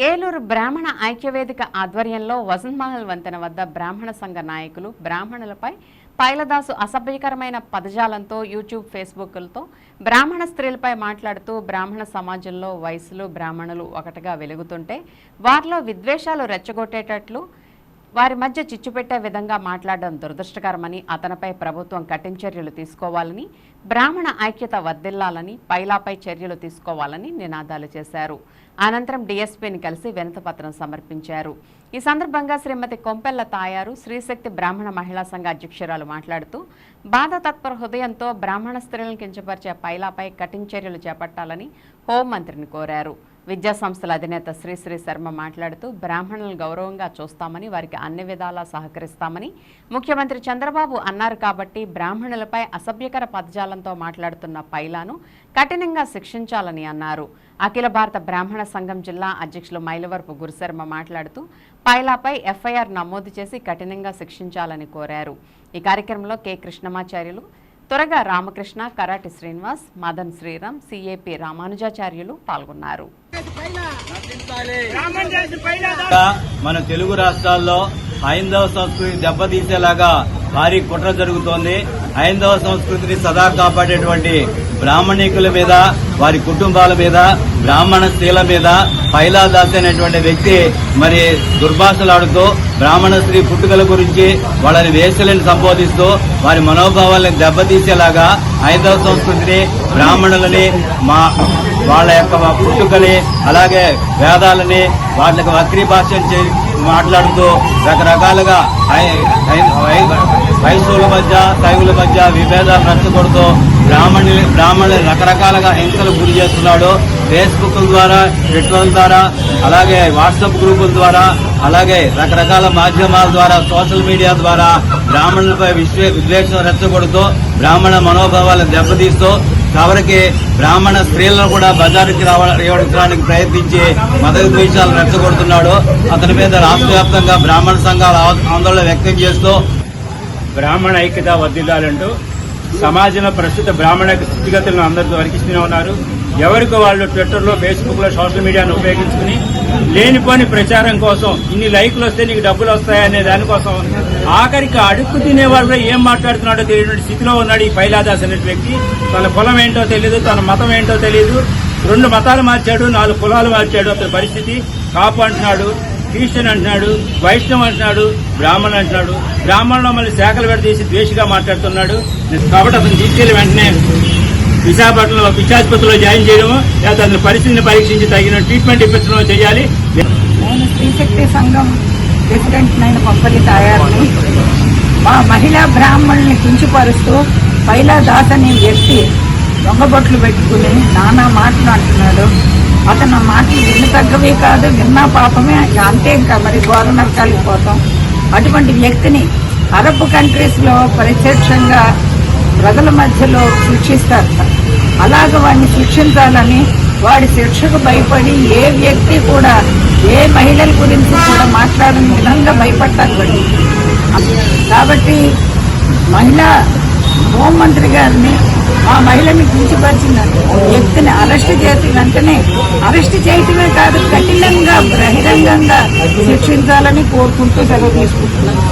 ఏలూరు బ్రాహ్మణ ఐక్యవేదిక ఆధ్వర్యంలో వసంతమహల్ వంతెన వద్ద బ్రాహ్మణ సంఘ నాయకులు బ్రాహ్మణులపై పైలదాసు అసభ్యకరమైన పదజాలంతో యూట్యూబ్ ఫేస్బుక్లతో బ్రాహ్మణ స్త్రీలపై మాట్లాడుతూ బ్రాహ్మణ సమాజంలో వయసులు బ్రాహ్మణులు ఒకటిగా వెలుగుతుంటే వారిలో విద్వేషాలు రెచ్చగొట్టేటట్లు వారి మధ్య చిచ్చుపెట్టే విధంగా మాట్లాడడం దురదృష్టకరమని అతనిపై ప్రభుత్వం కఠిన చర్యలు తీసుకోవాలని బ్రాహ్మణ ఐక్యత వర్ధిల్లాలని పైలాపై చర్యలు తీసుకోవాలని నినాదాలు చేశారు. అనంతరం డీఎస్పీని కలిసి వినతపత్రం సమర్పించారు. ఈ సందర్భంగా శ్రీమతి కొంపెల్ల తాయారు శ్రీశక్తి బ్రాహ్మణ మహిళా సంఘ అధ్యక్షురాలు మాట్లాడుతూ బాధ తత్పర హృదయంతో బ్రాహ్మణ స్త్రీలను కించపరిచే పైలాపై కఠిన చర్యలు చేపట్టాలని హోంమంత్రిని కోరారు. విద్యా సంస్థల అధినేత శ్రీశ్రీ శర్మ మాట్లాడుతూ బ్రాహ్మణులను గౌరవంగా చూస్తామని వారికి అన్ని విధాలా సహకరిస్తామని ముఖ్యమంత్రి చంద్రబాబు అన్నారు కాబట్టి బ్రాహ్మణులపై అసభ్యకర పదజాలంతో మాట్లాడుతున్న పైలాను కఠినంగా శిక్షించాలని అన్నారు. అఖిల భారత బ్రాహ్మణ సంఘం జిల్లా అధ్యక్షులు మైలవరపు గురుశర్మ మాట్లాడుతూ పైలాపై ఎఫ్ఐఆర్ నమోదు చేసి కఠినంగా శిక్షించాలని కోరారు. ఈ కార్యక్రమంలో కె కృష్ణమాచార్యులు త్వరగా రామకృష్ణ కరాటి శ్రీనివాస్ మదన్ శ్రీరామ్ సిఏపి రామానుజాచార్యులు పాల్గొన్నారు. మన తెలుగు రాష్ట్రాల్లో హైందవ సంస్కృతి దెబ్బతీసేలాగా భారీ కుట్ర జరుగుతోంది. హైందవ సంస్కృతిని సదా కాపాడేటువంటి బ్రాహ్మణికుల మీద వారి కుటుంబాల మీద బ్రాహ్మణ స్త్రీల మీద పైలాదాస్ అనేటువంటి వ్యక్తి మరి దుర్భాషలాడుతూ బ్రాహ్మణ స్త్రీ పుట్టుకల గురించి వాళ్ళని వేసలను సంబోధిస్తూ వారి మనోభావాలను దెబ్బతీసేలాగా హైందవ సంస్కృతిని బ్రాహ్మణులని మా వాళ్ళ యొక్క పుట్టుకని అలాగే వేదాలని వాటికి వక్రీభాష్యం మాట్లాడుతూ రకరకాలుగా హై- మధ్య తైవుల మధ్య విభేదాలు నచ్చకూడదు బ్రాహ్మణులు బ్రాహ్మణులు రకరకాలుగా హింసలు గురి చేస్తున్నాడు. ఫేస్బుక్ ద్వారా ట్విట్టర్ ద్వారా అలాగే వాట్సాప్ గ్రూపుల ద్వారా అలాగే రకరకాల మాధ్యమాల ద్వారా సోషల్ మీడియా ద్వారా బ్రాహ్మణులపై విశ్వే విద్వేషం రెచ్చగొడుతూ బ్రాహ్మణ మనోభావాలను దెబ్బతీస్తూ కాబట్టి బ్రాహ్మణ స్త్రీలను కూడా బజారుకి రావడానికి ప్రయత్నించి మత ద్వేషాలు రెచ్చగొడుతున్నాడు. అతని మీద రాష్ట్ర వ్యాప్తంగా బ్రాహ్మణ సంఘాలు ఆందోళన వ్యక్తం చేస్తూ బ్రాహ్మణ ఐక్యత వర్ధిల్లాలంటూ సమాజంలో ప్రస్తుత బ్రాహ్మణ స్థితిగతులను అందరితో వరికిస్తూనే ఉన్నారు. ఎవరికి వాళ్ళు ట్విట్టర్లో ఫేస్బుక్లో సోషల్ మీడియాను ఉపయోగించుకుని లేనిపోని ప్రచారం కోసం ఇన్ని లైకులు వస్తే నీకు డబ్బులు వస్తాయనే దానికోసం ఆఖరికి అడుక్కు తినేవాడు కూడా ఏం మాట్లాడుతున్నాడో తెలియని స్థితిలో ఉన్నాడు ఈ పైలాదాస్ అనే వ్యక్తి. తన కులం ఏంటో తెలియదు తన మతం ఏంటో తెలియదు రెండు మతాలు మార్చాడు నాలుగు కులాలు మార్చాడు అతని పరిస్థితి. కాపు అంటున్నాడు క్రిస్టియన్ అంటున్నాడు వైష్ణవ్ అంటున్నాడు బ్రాహ్మణ్ అంటున్నాడు. బ్రాహ్మణులు మళ్ళీ శాఖలు విడదీసి ద్వేషిగా మాట్లాడుతున్నాడు. కాబట్టి అతను తీసుకెళ్ళి వెంటనే విశాఖపట్నంలో పిచ్చాసుపత్రిలో జాయిన్ చేయడము లేదా అతని పరిస్థితిని పరీక్షించి తగిన ట్రీట్మెంట్ ఇప్పించడం చేయాలి. నేను స్త్రీశక్తి సంఘం ప్రెసిడెంట్ నైన పంపలి తాయారుని. మా మహిళా బ్రాహ్మణుల్ని కించపరుస్తూ పైలా దాస్ అనే వ్యక్తి దొంగబొట్లు పెట్టుకుని నానా మాటలు అంటున్నాడు. అతను మాటలు విన్న తగ్గవే కాదు విన్నా పాపమే. అంతే ఇంకా మరి ఘోర కలిగిపోతాం పోతాం. అటువంటి వ్యక్తిని అరబ్ కంట్రీస్లో ప్రత్యక్షంగా ప్రజల మధ్యలో శిక్షిస్తారు అలాగ వాడిని శిక్షించాలని వాడి శిక్షకు భయపడి ఏ వ్యక్తి కూడా ఏ మహిళల గురించి కూడా మాట్లాడని విధంగా భయపడతారు వాడు. కాబట్టి మహిళా హోంమంత్రి గారిని ఆ మహిళని కించపరిచిన వ్యక్తిని అరెస్ట్ చేసి వెంటనే అరెస్ట్ చేయటమే కాదు కఠినంగా బహిరంగంగా శిక్షించాలని కోరుకుంటూ సెలవు తీసుకుంటున్నాను.